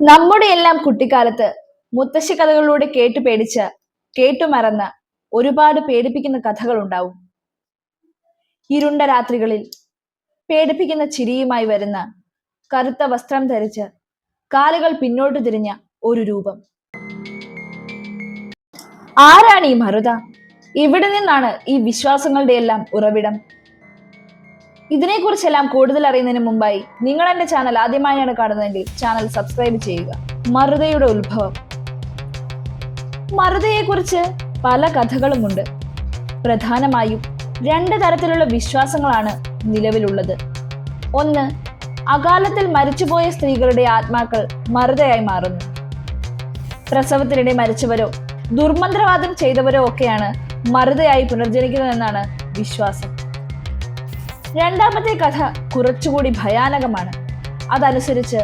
നമ്മുടെ എല്ലാം കുട്ടിക്കാലത്ത് മുത്തശ്ശി കഥകളിലൂടെ കേട്ടു പേടിച്ച് കേട്ടു മറന്ന ഒരുപാട് പേടിപ്പിക്കുന്ന കഥകൾ ഉണ്ടാവും ഇരുണ്ട രാത്രികളിൽ പേടിപ്പിക്കുന്ന ചിരിയുമായി വരുന്ന കറുത്ത വസ്ത്രം ധരിച്ച് കാലുകൾ പിന്നോട്ട് തിരിഞ്ഞ ഒരു രൂപം. ആരാണ് ഈ മറുത? ഇവിടെ നിന്നാണ് ഈ വിശ്വാസങ്ങളുടെ എല്ലാം ഉറവിടം. ഇതിനെക്കുറിച്ചെല്ലാം കൂടുതൽ അറിയുന്നതിന് മുമ്പായി നിങ്ങൾ എന്റെ ചാനൽ ആദ്യമായാണ് കാണുന്നതെങ്കിൽ ചാനൽ സബ്സ്ക്രൈബ് ചെയ്യുക. മറുതയുടെ ഉത്ഭവം. മറുതയെക്കുറിച്ച് പല കഥകളുമുണ്ട്. പ്രധാനമായും രണ്ട് തരത്തിലുള്ള വിശ്വാസങ്ങളാണ് നിലവിലുള്ളത്. ഒന്ന് അകാലത്തിൽ മരിച്ചുപോയ സ്ത്രീകളുടെ ആത്മാക്കൾ മറുതയായി മാറുന്നു. പ്രസവത്തിനിടെ മരിച്ചവരോ ദുർമന്ത്രവാദം ചെയ്തവരോ ഒക്കെയാണ് മറുതയായി പുനർജനിക്കുന്നതെന്നാണ് വിശ്വാസം. രണ്ടാമത്തെ കഥ കുറച്ചുകൂടി ഭയാനകമാണ്. അതനുസരിച്ച്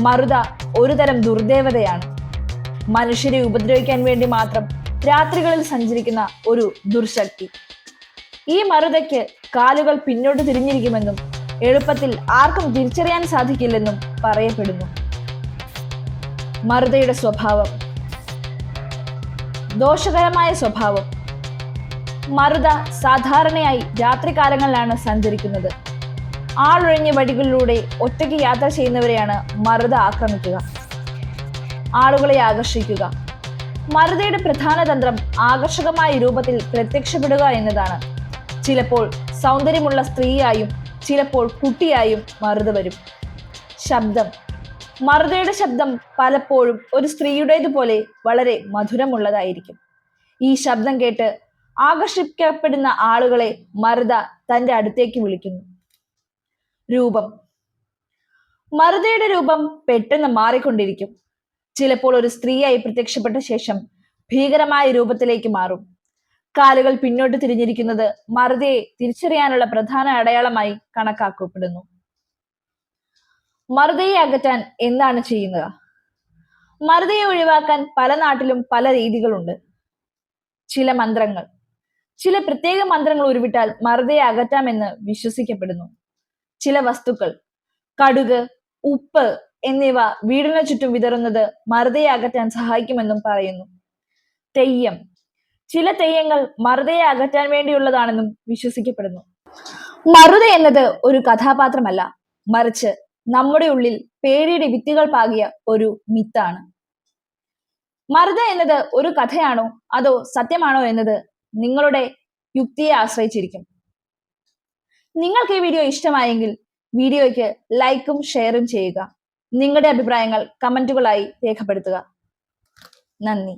മറുത ഒരുതരം ദുർദേവതയാണ്. മനുഷ്യരെ ഉപദ്രവിക്കാൻ വേണ്ടി മാത്രം രാത്രികളിൽ സഞ്ചരിക്കുന്ന ഒരു ദുർശക്തി. ഈ മറുതയ്ക്ക് കാലുകൾ പിന്നോട്ട് തിരിഞ്ഞിരിക്കുമെന്നും എളുപ്പത്തിൽ ആർക്കും തിരിച്ചറിയാൻ സാധിക്കില്ലെന്നും പറയപ്പെടുന്നു. മറുതയുടെ സ്വഭാവം ദോഷകരമായ സ്വഭാവം മറുത സാധാരണയായി രാത്രികാലങ്ങളിലാണ് സഞ്ചരിക്കുന്നത്. ആളൊഴിഞ്ഞ വഴികളിലൂടെ ഒറ്റയ്ക്ക് യാത്ര ചെയ്യുന്നവരെയാണ് മറുത ആക്രമിക്കുക. ആളുകളെ ആകർഷിക്കുക. മറുതയുടെ പ്രധാന തന്ത്രം ആകർഷകമായ രൂപത്തിൽ പ്രത്യക്ഷപ്പെടുക എന്നതാണ്. ചിലപ്പോൾ സൗന്ദര്യമുള്ള സ്ത്രീയായും ചിലപ്പോൾ കുട്ടിയായും മറുത വരും. ശബ്ദം. മറുതയുടെ ശബ്ദം പലപ്പോഴും ഒരു സ്ത്രീയുടേതുപോലെ വളരെ മധുരമുള്ളതായിരിക്കും. ഈ ശബ്ദം കേട്ട് ആകർഷിക്കപ്പെടുന്ന ആളുകളെ മറുത തന്റെ അടുത്തേക്ക് വിളിക്കുന്നു. രൂപം. മറുതയുടെ രൂപം പെട്ടെന്ന് മാറിക്കൊണ്ടിരിക്കും. ചിലപ്പോൾ ഒരു സ്ത്രീയായി പ്രത്യക്ഷപ്പെട്ട ശേഷം ഭീകരമായ രൂപത്തിലേക്ക് മാറും. കാലുകൾ പിന്നോട്ട് തിരിഞ്ഞിരിക്കുന്നത് മറുതയെ തിരിച്ചറിയാനുള്ള പ്രധാന അടയാളമായി കണക്കാക്കപ്പെടുന്നു. മറുതയെ അകറ്റാൻ എന്താണ് ചെയ്യുന്നത്? മറുതയെ ഒഴിവാക്കാൻ പല നാട്ടിലും പല രീതികളുണ്ട്. ചില മന്ത്രങ്ങൾ. ചില പ്രത്യേക മന്ത്രങ്ങൾ ഉരുവിട്ടാൽ മറുതയെ അകറ്റാമെന്ന് വിശ്വസിക്കപ്പെടുന്നു. ചില വസ്തുക്കൾ കടുക് ഉപ്പ് എന്നിവ വീടിന് ചുറ്റും വിതറുന്നത് മറുതയെ അകറ്റാൻ സഹായിക്കുമെന്നും പറയുന്നു. തെയ്യം ചില തെയ്യങ്ങൾ മറുതയെ അകറ്റാൻ വേണ്ടിയുള്ളതാണെന്നും വിശ്വസിക്കപ്പെടുന്നു. മറുത എന്നത് ഒരു കഥാപാത്രമല്ല മറിച്ച് നമ്മുടെ ഉള്ളിൽ പേടിയുടെ വിത്തുകൾ പാകിയ ഒരു മിത്താണ്. മറുത എന്നത് ഒരു കഥയാണോ അതോ സത്യമാണോ എന്നത് നിങ്ങളുടെ യുക്തിയെ ആശ്രയിച്ചിരിക്കും. നിങ്ങൾക്ക് ഈ വീഡിയോ ഇഷ്ടമായെങ്കിൽ വീഡിയോയ്ക്ക് ലൈക്കും ഷെയറും ചെയ്യുക. നിങ്ങളുടെ അഭിപ്രായങ്ങൾ കമന്റുകളായി രേഖപ്പെടുത്തുക. നന്ദി.